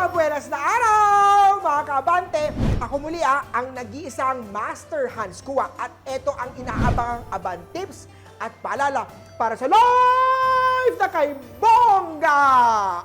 Madalas na araw, mga kabante! Ako muli ah, ang nag-iisang Master Hans Kua at ito ang inaabangang aban tips at paalala para sa live na kay Bongga!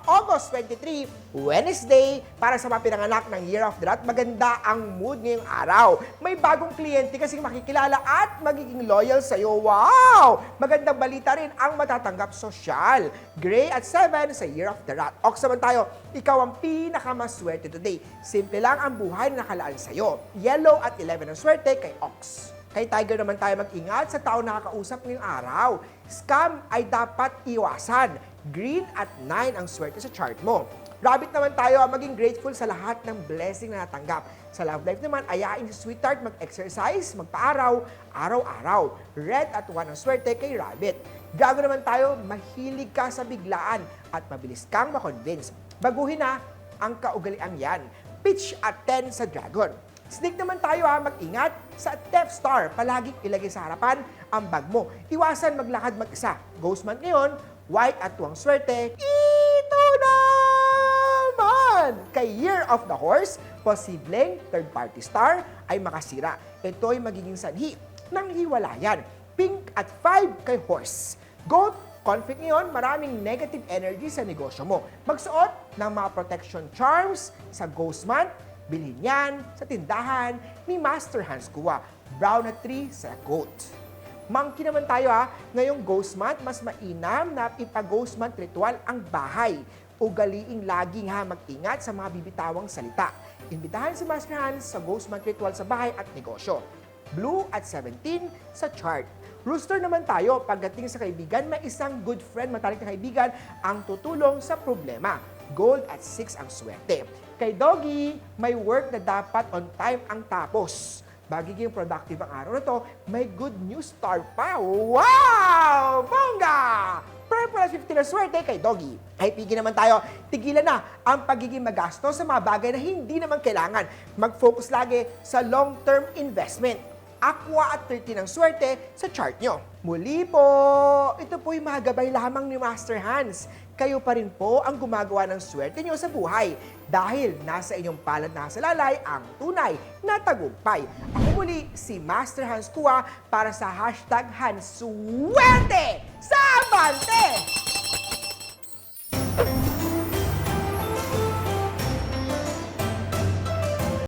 August 23, Wednesday, para sa mga pinanganak ng Year of the Rat, maganda ang mood ngayong araw. May bagong kliyente kasing makikilala at magiging loyal sa'yo. Wow! Magandang balita rin ang matatanggap sosyal. Gray at 7 sa Year of the Rat. Ox naman tayo, ikaw ang pinakamaswerte today. Simple lang ang buhay na nakalaan sa'yo. Yellow at 11 ang swerte kay Ox. Kay Tiger naman tayo mag-ingat sa tao nakakausap ngayong araw. Scam ay dapat iwasan. Green at 9 ang swerte sa chart mo. Rabbit naman tayo ang maging grateful sa lahat ng blessing na natanggap. Sa love life naman, ayain si sweetheart mag-exercise, magpa-araw, araw-araw. Red at 1 ang swerte kay Rabbit. Gago naman tayo, mahilig ka sa biglaan at mabilis kang makonvince. Baguhin na ang kaugalian yan. Pitch at 10 sa Dragon. Snake naman tayo ha, mag-ingat sa Death Star. Palaging ilagay sa harapan ang bag mo. Iwasan maglakad mag-isa. Ghost month ngayon, white at tuwang swerte. Ito naman! Kay Year of the Horse, posibleng third-party star ay makasira. Ito ay magiging sanhi ng hiwalayan. Pink at 5 kay Horse. Goat, conflict ngayon, maraming negative energy sa negosyo mo. Magsuot ng mga protection charms sa Ghost Month, bilhin yan sa tindahan ni Master Hans Kua. Brown at 3 sa Goat. Monkey naman tayo ha, ngayong Ghost Month, mas mainam na ipa-Ghost Month ritual ang bahay. Ugaliing laging ha, mag-ingat sa mga bibitawang salita. Imbitahan si Master Hans sa Ghost Month ritual sa bahay at negosyo. Blue at 17 sa chart. Rooster naman tayo, pagdating sa kaibigan, may isang good friend, matalik na kaibigan, ang tutulong sa problema. Gold at 6 ang swerte. Kay Doggy, may work na dapat on time ang tapos. Magiging productive ang araw na to, may good news star pa. Wow! Bongga! Purple at 50 na swerte kay Doggy. Ay, pigil naman tayo. Tigilan na ang pagiging magasto sa mga bagay na hindi naman kailangan. Mag-focus lagi sa long-term investment. Aqua at 13 ang swerte sa chart nyo. Muli po, ito po'y magabay lamang ni Master Hans. Kayo pa rin po ang gumagawa ng swerte nyo sa buhay dahil nasa inyong palad na sa lalay ang tunay na tagumpay. Ako muli si Master Hans Kua para sa hashtag Hans Swerte sa Abante!